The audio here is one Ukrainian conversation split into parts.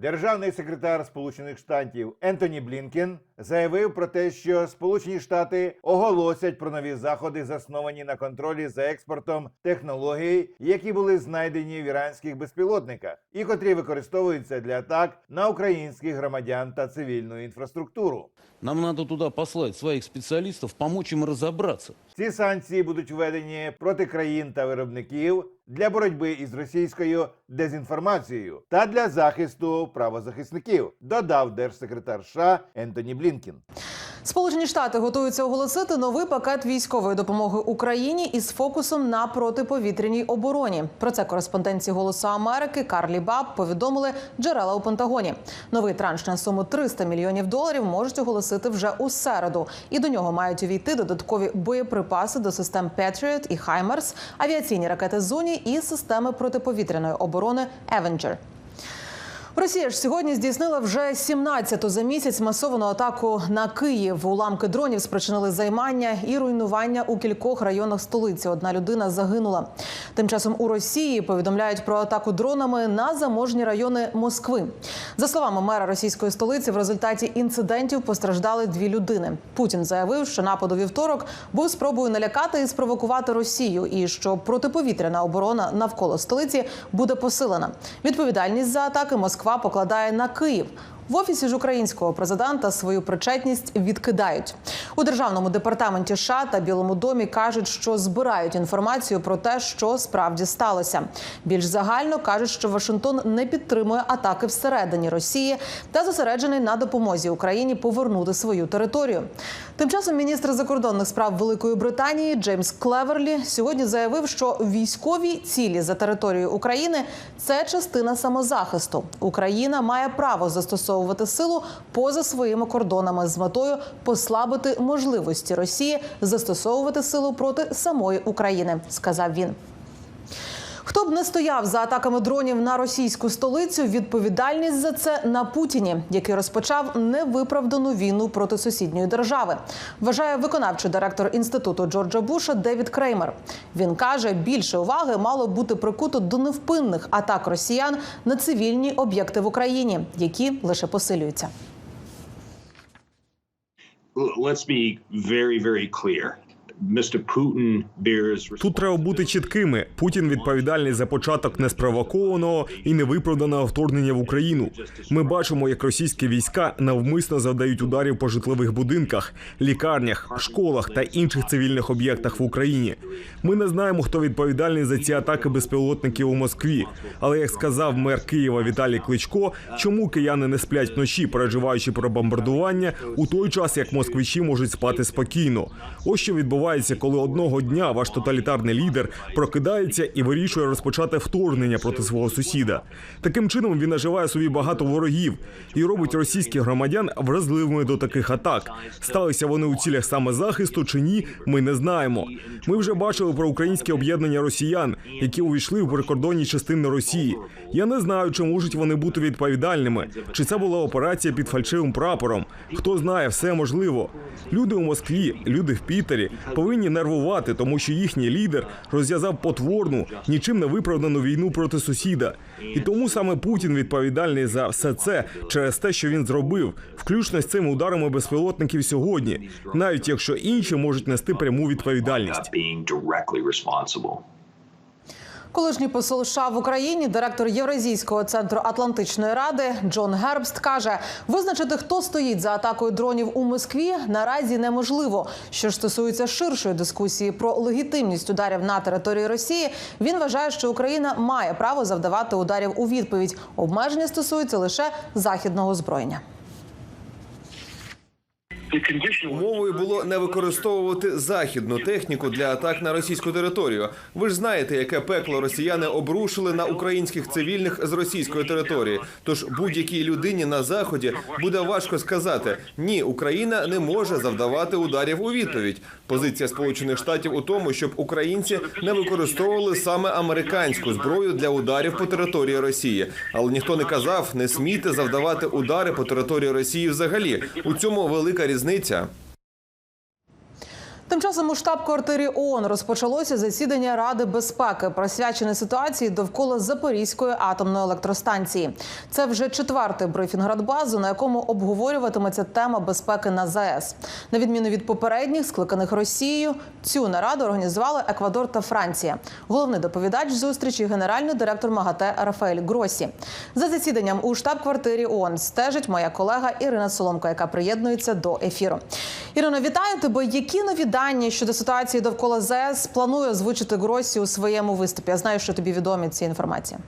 Державний секретар Сполучених Штатів Ентоні Блінкен заявив про те, що Сполучені Штати оголосять про нові заходи, засновані на контролі за експортом технологій, які були знайдені в іранських безпілотниках, і котрі використовуються для атак на українських громадян та цивільну інфраструктуру. Нам надо туда послать своих специалистов, помочь им разобраться. Ці санкції будуть введені проти країн та виробників для боротьби із російською дезінформацією та для захисту правозахисників, додав держсекретар США Ентоні Блінкін. Сполучені Штати готуються оголосити новий пакет військової допомоги Україні із фокусом на протиповітряній обороні. Про це кореспонденції Голосу Америки Карлі Баб повідомили джерела у Пентагоні. Новий транш на суму 300 мільйонів доларів можуть оголосити вже у середу, і до нього мають увійти додаткові боєприпаси до систем Patriot і HIMARS, авіаційні ракети Зуні і системи протиповітряної оборони Avenger. Росія ж сьогодні здійснила вже 17-ту за місяць масовану атаку на Київ. Уламки дронів спричинили займання і руйнування у кількох районах столиці. Одна людина загинула. Тим часом у Росії повідомляють про атаку дронами на заможні райони Москви. За словами мера російської столиці, в результаті інцидентів постраждали дві людини. Путін заявив, що напад у вівторок був спробою налякати і спровокувати Росію, і що протиповітряна оборона навколо столиці буде посилена. Відповідальність за атаки Москва покладає на Київ. В офісі ж українського президента свою причетність відкидають у державному департаменті США та Білому домі. кажуть, що збирають інформацію про те, що справді сталося. Більш загально кажуть, що Вашингтон не підтримує атаки всередині Росії та зосереджений на допомозі Україні повернути свою територію. Тим часом міністр закордонних справ Великої Британії Джеймс Клеверлі сьогодні заявив, що військові цілі за територією України це частина самозахисту. Україна має право застосовувати силу поза своїми кордонами з метою послабити можливості Росії застосовувати силу проти самої України, сказав він. Хто б не стояв за атаками дронів на російську столицю, відповідальність за це на Путіні, який розпочав невиправдану війну проти сусідньої держави, вважає виконавчий директор інституту Джорджа Буша Девід Креймер. Він каже, більше уваги мало бути прикуто до невпинних атак росіян на цивільні об'єкти в Україні, які лише посилюються. Let's be very, very clear. Тут треба бути чіткими. Путін відповідальний за початок неспровокованого і невиправданого вторгнення в Україну. Ми бачимо, як російські війська навмисно завдають ударів по житлових будинках, лікарнях, школах та інших цивільних об'єктах в Україні. Ми не знаємо, хто відповідальний за ці атаки безпілотників у Москві. Але як сказав мер Києва Віталій Кличко, чому кияни не сплять вночі, переживаючи про бомбардування, у той час як москвичі можуть спати спокійно. Ось що відбувається, коли одного дня ваш тоталітарний лідер прокидається і вирішує розпочати вторгнення проти свого сусіда. Таким чином він наживає собі багато ворогів і робить російських громадян вразливими до таких атак. Сталися вони у цілях саме захисту чи ні, ми не знаємо. Ми вже бачили про українське об'єднання росіян, які увійшли в прикордонні частини Росії. Я не знаю, чи можуть вони бути відповідальними, чи це була операція під фальшивим прапором. Хто знає, все можливо. Люди у Москві, люди в Пітері повинні нервувати, тому що їхній лідер розв'язав потворну, нічим не виправдану війну проти сусіда. І тому саме Путін відповідальний за все це через те, що він зробив, включно з цими ударами безпілотників сьогодні, навіть якщо інші можуть нести пряму відповідальність. Колишній посол США в Україні, директор Євразійського центру Атлантичної ради Джон Гербст каже, визначити, хто стоїть за атакою дронів у Москві, наразі неможливо. Що стосується ширшої дискусії про легітимність ударів на території Росії, він вважає, що Україна має право завдавати ударів у відповідь. Обмеження стосуються лише західного озброєння. Умовою було не використовувати західну техніку для атак на російську територію. Ви ж знаєте, яке пекло росіяни обрушили на українських цивільних з російської території. Тож будь-якій людині на заході буде важко сказати ні, Україна не може завдавати ударів у відповідь. Позиція Сполучених Штатів у тому, щоб українці не використовували саме американську зброю для ударів по території Росії. Але ніхто не казав, не смійте завдавати удари по території Росії взагалі. У цьому велика різниця різниця. Тим часом у штаб-квартирі ООН розпочалося засідання Ради безпеки, присвячене ситуації довкола Запорізької атомної електростанції. Це вже четвертий брифінг Радбазу, на якому обговорюватиметься тема безпеки на ЗАЕС. На відміну від попередніх, скликаних Росією, цю нараду організували Еквадор та Франція. Головний доповідач зустрічі генеральний директор МАГАТЕ Рафаель Гросі. За засіданням у штаб-квартирі ООН стежить моя колега Ірина Соломко, яка приєднується до ефіру. Ірино, вітаю тебе. Які нові дані щодо ситуації довкола ЗАЕС планує озвучити Гросі у своєму виступі? Я знаю, що тобі відомі ці інформації.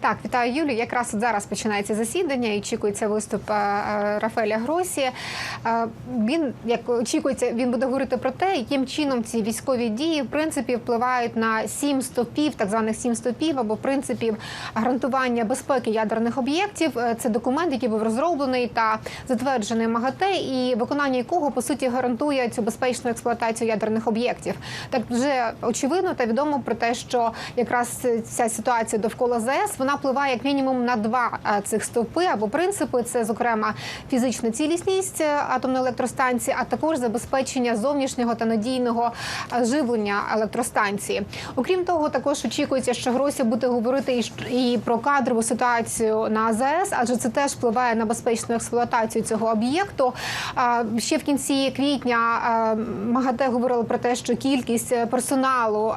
Так, вітаю Юлю. Якраз от зараз починається засідання і очікується виступ е, е, Рафаеля Гросі. Е, Він як очікується, він буде говорити про те, яким чином ці військові дії в принципі впливають на сім стопів, так званих сім стопів або принципів гарантування безпеки ядерних об'єктів. Це документ, який був розроблений та затверджений МАГАТЕ, і виконання якого по суті гарантує цю безпечну експлуатацію ядерних об'єктів. Так вже очевидно та відомо про те, що якраз ця ситуація довкола ЗАЕС вона впливає як мінімум на два е, цих стовпи або принципи. Це зокрема фізична цілісність е, атомної електростанції, а також забезпечення зовнішнього та надійного е, живлення електростанції. Окрім того, також очікується, що Гросі буде говорити і про кадрову ситуацію на АЗС, адже це теж впливає на безпечну експлуатацію цього об'єкту. Ще в кінці квітня МАГАТЕ говорили про те, що кількість персоналу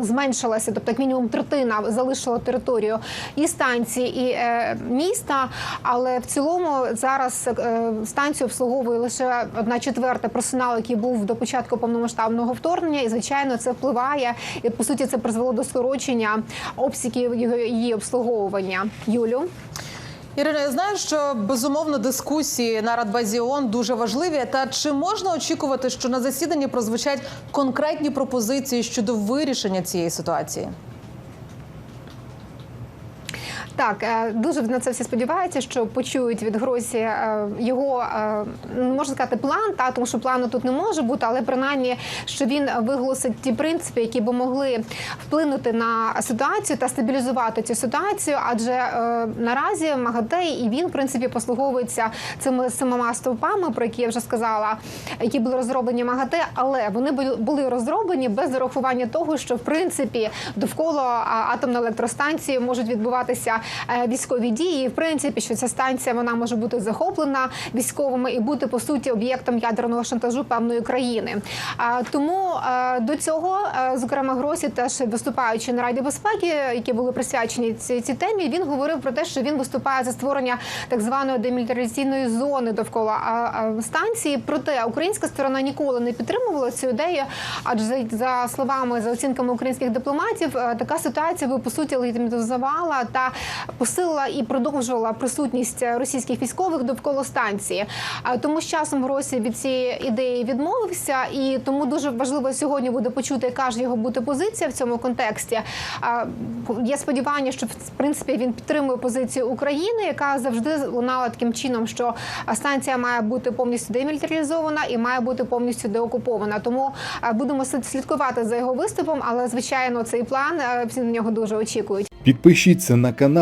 зменшилася, тобто як мінімум третина залишила територію і станції, і е, міста. Але в цілому зараз е, станцію обслуговує лише одна четверта персоналу, який був до початку повномасштабного вторгнення, і звичайно це впливає. І по суті це призвело до скорочення обсягів її обслуговування. Юлю. Ірина, я знаю, що безумовно дискусії на Радбазі ООН дуже важливі. Та чи можна очікувати, що на засіданні прозвучать конкретні пропозиції щодо вирішення цієї ситуації? Так, е, дуже на це всі сподіваються, що почують від Гросі е, його е, можна сказати план, та тому що плану тут не може бути, але принаймні, що він виголосить ті принципи, які би могли вплинути на ситуацію та стабілізувати цю ситуацію. Адже наразі МАГАТЕ і він в принципі послуговується цими самома стовпами, про які я вже сказала, які були розроблені МАГАТЕ, але вони були- розроблені без зарахування того, що в принципі довкола атомної електростанції можуть відбуватися військові дії. В принципі, що ця станція вона може бути захоплена військовими і бути по суті об'єктом ядерного шантажу певної країни. Тому е, до цього, е, зокрема, Гросі теж виступаючи на Раді безпеки, які були присвячені цій, цій темі, він говорив про те, що він виступає за створення так званої демілітаризаційної зони довкола станції. Проте українська сторона ніколи не підтримувала цю ідею, адже за, словами за оцінками українських дипломатів, е, така ситуація би по суті легітимізувала та посилила і продовжувала присутність російських військових довкола станції. Тому з часом Гросі від цієї ідеї відмовився, і тому дуже важливо сьогодні буде почути, яка ж його буде позиція в цьому контексті. Є сподівання, що в принципі він підтримує позицію України, яка завжди лунала таким чином, що станція має бути повністю демілітаризована і має бути повністю деокупована. Тому будемо слідкувати за його виступом, але звичайно цей план всі на нього дуже очікують. Підпишіться на